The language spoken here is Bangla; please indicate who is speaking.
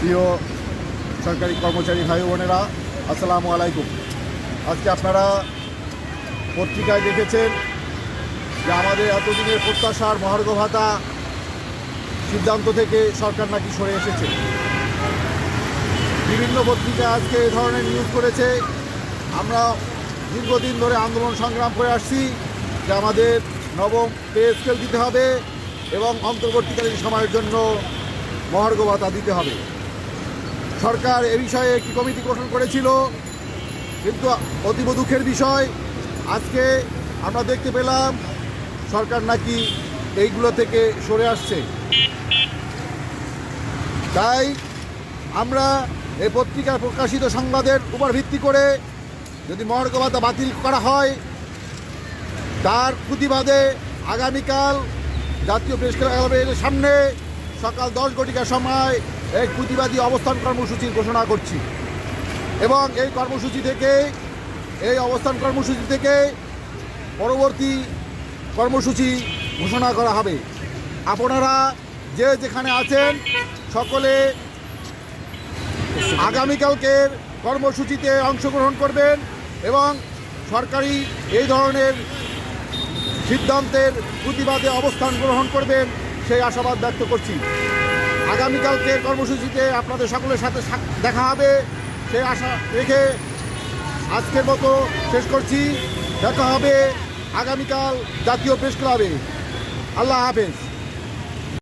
Speaker 1: প্রিয় সরকারি কর্মচারী ভাই বোনেরা, আসসালামু আলাইকুম। আজকে আপনারা পত্রিকায় দেখেছেন যে আমাদের এতদিনের প্রত্যাশার মহার্ঘ ভাতা সিদ্ধান্ত থেকে সরকার নাকি সরে এসেছে। বিভিন্ন পত্রিকা আজকে এ ধরনের নিউজ করেছে। আমরা দীর্ঘদিন ধরে আন্দোলন সংগ্রাম করে আসছি যে আমাদের নবম পে স্কেল দিতে হবে এবং অন্তর্বর্তীকালীন সময়ের জন্য মহার্ঘ ভাতা দিতে হবে। সরকার এ বিষয়ে একটি কমিটি গঠন করেছিল। কিন্তু অতীব দুঃখের বিষয়, আজকে আমরা দেখতে পেলাম সরকার নাকি এইগুলো থেকে সরে আসছে। তাই আমরা এই পত্রিকার প্রকাশিত সংবাদের উপর ভিত্তি করে যদি মহার্ঘ বাতিল করা হয়, তার প্রতিবাদে আগামীকাল জাতীয় প্রেস ক্লাবের সামনে সকাল দশ ঘটিকার সময় এক প্রতিবাদী অবস্থান কর্মসূচির ঘোষণা করছি। এবং এই কর্মসূচি থেকে, এই অবস্থান কর্মসূচি থেকে পরবর্তী কর্মসূচি ঘোষণা করা হবে। আপনারা যে যেখানে আছেন, সকলে আগামীকালকের কর্মসূচিতে অংশগ্রহণ করবেন এবং সরকারি এই ধরনের সিদ্ধান্তের প্রতিবাদে অবস্থান গ্রহণ করবেন, সেই আশাবাদ ব্যক্ত করছি। আগামীকালকের কর্মসূচিতে আপনাদের সকলের সাথে দেখা হবে, সে আশা রেখে আজকের মতো শেষ করছি। দেখা হবে আগামীকাল জাতীয় প্রেস ক্লাবে। আল্লাহ হাফেজ।